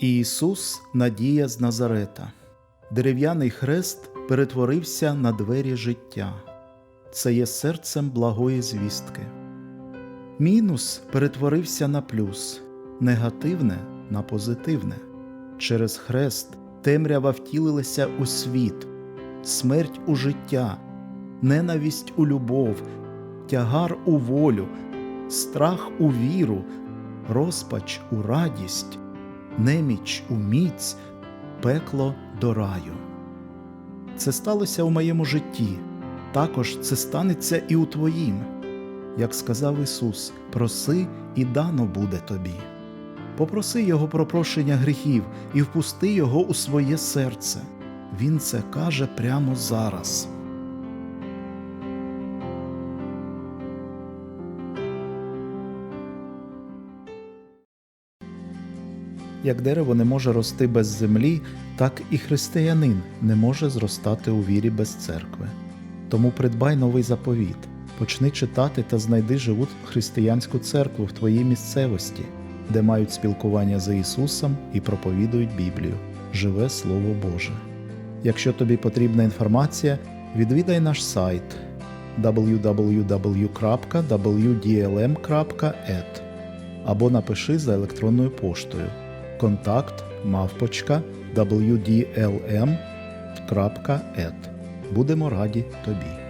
Ісус Надія з Назарета. Дерев'яний хрест перетворився на двері життя. Це є серцем благої звістки. Мінус перетворився на плюс, негативне на позитивне. Через хрест темрява втілилася у світ, смерть у життя, ненависть у любов, тягар у волю, страх у віру, розпач у радість, неміч у міць, пекло до раю. Це сталося у моєму житті, також це станеться і у твоїм. Як сказав Ісус, проси і дано буде тобі. Попроси Його про прощення гріхів і впусти Його у своє серце. Він це каже прямо зараз. Як дерево не може рости без землі, так і християнин не може зростати у вірі без церкви. Тому придбай новий заповіт, почни читати та знайди живу християнську церкву в твоїй місцевості, де мають спілкування з Ісусом і проповідують Біблію, живе Слово Боже. Якщо тобі потрібна інформація, відвідай наш сайт www.wdlm.et або напиши за електронною поштою контакт мавпочка wdlm.et. Будемо раді тобі.